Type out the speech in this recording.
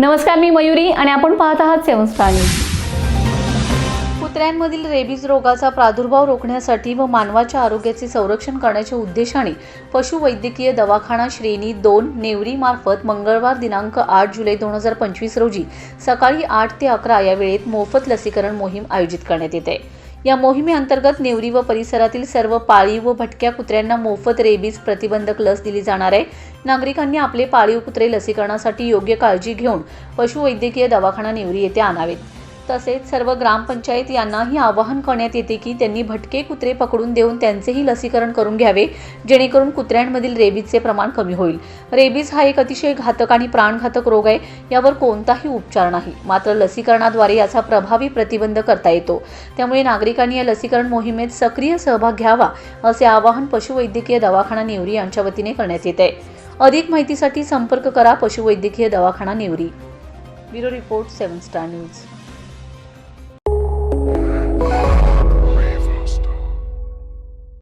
नमस्कार मी मयुरी आणि आपण पाहत आहात सेवन स्टार न्यूज. कुत्र्यांमधील रेबीज रोगाचा प्रादुर्भाव रोखण्यासाठी व मानवाच्या आरोग्याचे संरक्षण करण्याच्या उद्देशाने पशुवैद्यकीय दवाखाना श्रेणी दोन नेवरीमार्फत मंगळवार दिनांक आठ जुलै दोन हजार पंचवीस रोजी सकाळी आठ ते अकरा या वेळेत मोफत लसीकरण मोहीम आयोजित करण्यात येते. या मोहिमेअंतर्गत नेवरी व परिसरातील सर्व पाळीव व भटक्या कुत्र्यांना मोफत रेबीज प्रतिबंधक लस दिली जाणार आहे. नागरिकांनी आपले पाळीव कुत्रे लसीकरणासाठी योग्य काळजी घेऊन पशुवैद्यकीय दवाखाना नेवरी येथे आणावेत. तसेच सर्व ग्रामपंचायत यांनाही आवाहन करण्यात येते की त्यांनी भटके कुत्रे पकडून देऊन त्यांचेही लसीकरण करून घ्यावे जेणेकरून कुत्र्यांमधील रेबीजचे प्रमाण कमी होईल. रेबीज हा एक अतिशय घातक आणि प्राणघातक रोग आहे यावर कोणताही उपचार नाही. मात्र लसीकरणाद्वारे याचा प्रभावी प्रतिबंध करता येतो. त्यामुळे नागरिकांनी या लसीकरण मोहिमेत सक्रिय सहभाग घ्यावा असे आवाहन पशुवैद्यकीय दवाखाना नेवरी यांच्या वतीने करण्यात येत आहे. अधिक माहितीसाठी संपर्क करा पशुवैद्यकीय दवाखाना Nevari. Bureau report seven star news.